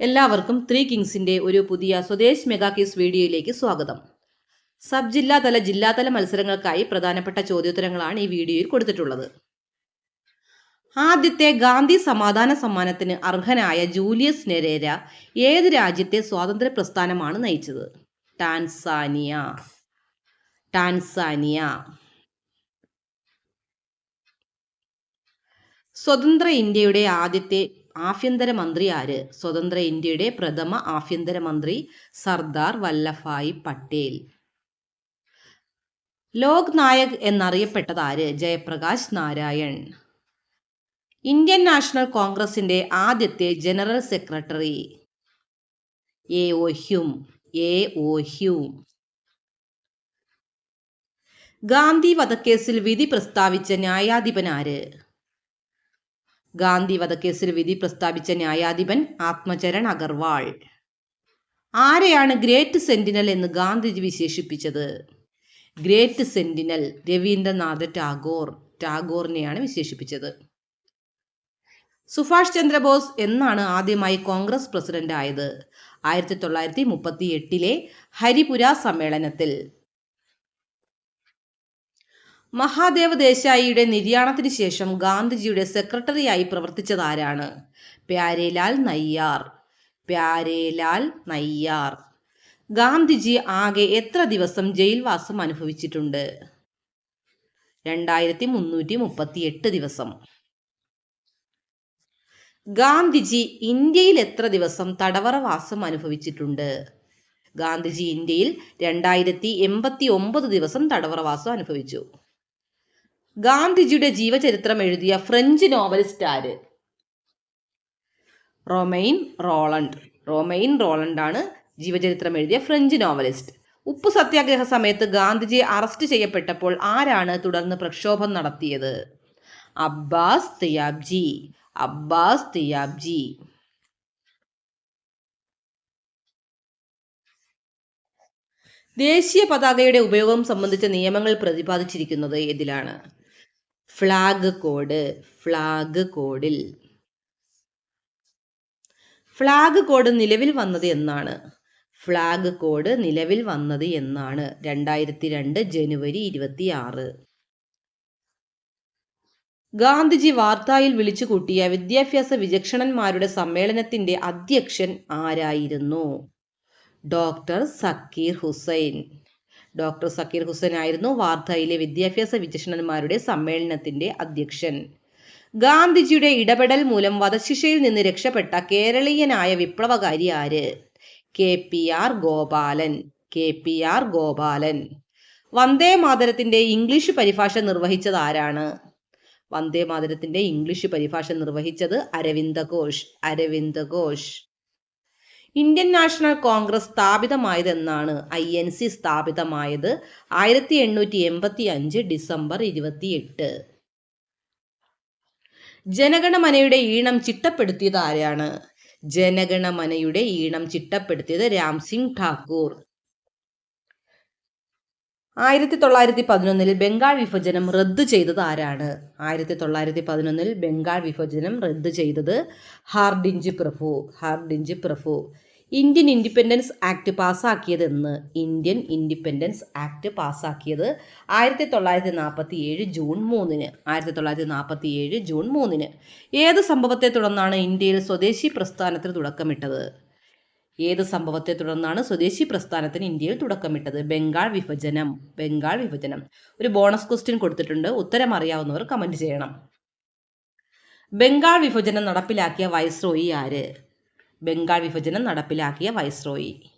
എല്ലാവർക്കും ത്രീ കിങ്സിന്റെ ഒരു പുതിയ സ്വദേശ് മെഗാ കിസ് വീഡിയോയിലേക്ക് സ്വാഗതം. സബ് ജില്ലാതല ജില്ലാതല മത്സരങ്ങൾക്കായി പ്രധാനപ്പെട്ട ചോദ്യോത്തരങ്ങളാണ് ഈ വീഡിയോയിൽ കൊടുത്തിട്ടുള്ളത്. ആദ്യത്തെ ഗാന്ധി സമാധാന സമ്മാനത്തിന് അർഹനായ ജൂലിയസ് നെരേര ഏത് രാജ്യത്തെ സ്വാതന്ത്ര്യ പ്രസ്ഥാനമാണ് നയിച്ചത്? ടാൻസാനിയ. ടാൻസാനിയ. സ്വതന്ത്ര ഇന്ത്യയുടെ ആദ്യത്തെ ആഭ്യന്തര മന്ത്രി ആര്? സ്വതന്ത്ര ഇന്ത്യയുടെ പ്രഥമ ആഭ്യന്തര മന്ത്രി സർദാർ വല്ലഭായ് പട്ടേൽ. ലോക് നായക് എന്നറിയപ്പെട്ടത് ആര്? ജയപ്രകാശ് നാരായൺ. ഇന്ത്യൻ നാഷണൽ കോൺഗ്രസിന്റെ ആദ്യത്തെ general secretary. A O Hume. A O Hume. Gandhi വധക്കേസിൽ വിധി പ്രസ്താവിച്ച ന്യായാധിപൻ ആര്? ഗാന്ധി വധക്കേസിൽ വിധി പ്രസ്താവിച്ച ന്യായാധിപൻ ആത്മചരൺ അഗർവാൾ. ആരെയാണ് ഗ്രേറ്റ് സെന്റിനൽ എന്ന് ഗാന്ധിജി വിശേഷിപ്പിച്ചത്? Great sentinel Rabindranath Tagore. ടാഗോറിനെയാണ് വിശേഷിപ്പിച്ചത്. സുഭാഷ് ചന്ദ്രബോസ് എന്നാണ് ആദ്യമായി കോൺഗ്രസ് പ്രസിഡന്റ് ആയത് ആയിരത്തി തൊള്ളായിരത്തി മുപ്പത്തി എട്ടിലെ ഹരിപുര സമ്മേളനത്തിൽ മഹാദേവ് ദേശായിയുടെ നിര്യാണത്തിന് ശേഷം ഗാന്ധിജിയുടെ സെക്രട്ടറിയായി പ്രവർത്തിച്ചത് ആരാണ്? പ്യാരേലാൽ നയ്യാർ. പ്യാരേലാൽ നയ്യാർ. ഗാന്ധിജി ആകെ എത്ര ദിവസം ജയിൽവാസം അനുഭവിച്ചിട്ടുണ്ട്? രണ്ടായിരത്തി മുന്നൂറ്റി മുപ്പത്തി എട്ട് ദിവസം. ഗാന്ധിജി ഇന്ത്യയിൽ എത്ര ദിവസം തടവറവാസം അനുഭവിച്ചിട്ടുണ്ട്? ഗാന്ധിജി ഇന്ത്യയിൽ രണ്ടായിരത്തി എൺപത്തി ഒമ്പത് ദിവസം തടവറവാസം അനുഭവിച്ചു. ഗാന്ധിജിയുടെ ജീവചരിത്രം എഴുതിയ ഫ്രഞ്ച് നോവലിസ്റ്റ് ആര്? Romain Rolland. റൊമൈൻ ആണ് ജീവചരിത്രം എഴുതിയ ഫ്രഞ്ച് നോവലിസ്റ്റ് ഉപ്പു സത്യാഗ്രഹ സമയത്ത് ഗാന്ധിജി അറസ്റ്റ് ചെയ്യപ്പെട്ടപ്പോൾ ആരാണ് തുടർന്ന് പ്രക്ഷോഭം നടത്തിയത്? അബ്ബാസ് തിയാബ്ജി. അബ്ബാസ് തിയാബ്ജി. ദേശീയ പതാകയുടെ ഉപയോഗം സംബന്ധിച്ച നിയമങ്ങൾ പ്രതിപാദിച്ചിരിക്കുന്നത് ഏതിലാണ്? ഫ്ലാഗ് കോഡ് ഫ്ലാഗ് കോഡിൽ ഫ്ലാഗ് കോഡ് നിലവിൽ വന്നത് എന്നാണ്. ഫ്ലാഗ് കോഡ് നിലവിൽ വന്നത് എന്നാണ്. രണ്ടായിരത്തി രണ്ട് ജനുവരി ഇരുപത്തി ആറ് ഗാന്ധിജി വാർത്തായിൽ വിളിച്ചു കൂട്ടിയ വിദ്യാഭ്യാസ വിചക്ഷണന്മാരുടെ സമ്മേളനത്തിന്റെ അധ്യക്ഷൻ ആരായിരുന്നു? ഡോക്ടർ സക്കീർ ഹുസൈൻ. ഡോക്ടർ സക്കീർ ഹുസൈൻ ആയിരുന്നു വാർധയിലെ വിദ്യാഭ്യാസ വിചക്ഷണന്മാരുടെ സമ്മേളനത്തിന്റെ അധ്യക്ഷൻ. ഗാന്ധിജിയുടെ ഇടപെടൽ മൂലം വധശിക്ഷയിൽ നിന്ന് രക്ഷപ്പെട്ട കേരളീയനായ വിപ്ലവകാരി ആര്? K P R Gopalan. K P R Gopalan. Vande മാതരത്തിന്റെ English പരിഭാഷ നിർവഹിച്ചത് ആരാണ്? വന്ദേ മാതരത്തിന്റെ ഇംഗ്ലീഷ് പരിഭാഷ നിർവഹിച്ചത് അരവിന്ദ ഘോഷ്. അരവിന്ദ ഘോഷ്. ഇന്ത്യൻ നാഷണൽ കോൺഗ്രസ് സ്ഥാപിതമായതെന്നാണ് ഐ എൻ സി സ്ഥാപിതമായത് ആയിരത്തി എണ്ണൂറ്റി എൺപത്തി അഞ്ച് ഡിസംബർ ഇരുപത്തിയെട്ട്. ജനഗണമനയുടെ ഈണം ചിട്ടപ്പെടുത്തിയത് ആരാണ്? ജനഗണമനയുടെ ഈണം ചിട്ടപ്പെടുത്തിയത് രാം സിംഗ് ഠാക്കൂർ. ആയിരത്തി തൊള്ളായിരത്തി പതിനൊന്നിൽ ബംഗാൾ വിഭജനം റദ്ദു ചെയ്തത് ആരാണ്? ആയിരത്തി തൊള്ളായിരത്തി പതിനൊന്നിൽ ബംഗാൾ വിഭജനം റദ്ദു ചെയ്തത് ഹാർഡിഞ്ച് പ്രഭു ഹാർഡിഞ്ച് പ്രഭു. ഇന്ത്യൻ ഇൻഡിപെൻഡൻസ് ആക്ട് പാസ്സാക്കിയത് എന്ന് ഇന്ത്യൻ ഇൻഡിപെൻഡൻസ് ആക്ട് പാസ്സാക്കിയത് ആയിരത്തി തൊള്ളായിരത്തി നാൽപ്പത്തി ഏഴ് ജൂൺ മൂന്നിന്. ആയിരത്തി തൊള്ളായിരത്തി നാൽപ്പത്തി ഏഴ് ജൂൺ മൂന്നിന്. ഏത് സംഭവത്തെ തുടർന്നാണ് ഇന്ത്യയിൽ സ്വദേശി പ്രസ്ഥാനത്തിന് തുടക്കമിട്ടത്? ഏത് സംഭവത്തെ തുടർന്നാണ് സ്വദേശി പ്രസ്ഥാനത്തിന് ഇന്ത്യയിൽ തുടക്കമിട്ടത്? ബംഗാൾ വിഭജനം ബംഗാൾ വിഭജനം. ഒരു ബോണസ് ക്വസ്റ്റ്യൻ കൊടുത്തിട്ടുണ്ട്. ഉത്തരം അറിയാവുന്നവർ കമന്റ് ചെയ്യണം. ബംഗാൾ വിഭജനം നടപ്പിലാക്കിയ വൈസ്രോയി ആര്? ബംഗാൾ വിഭജനം നടപ്പിലാക്കിയ വൈസ്രോയി.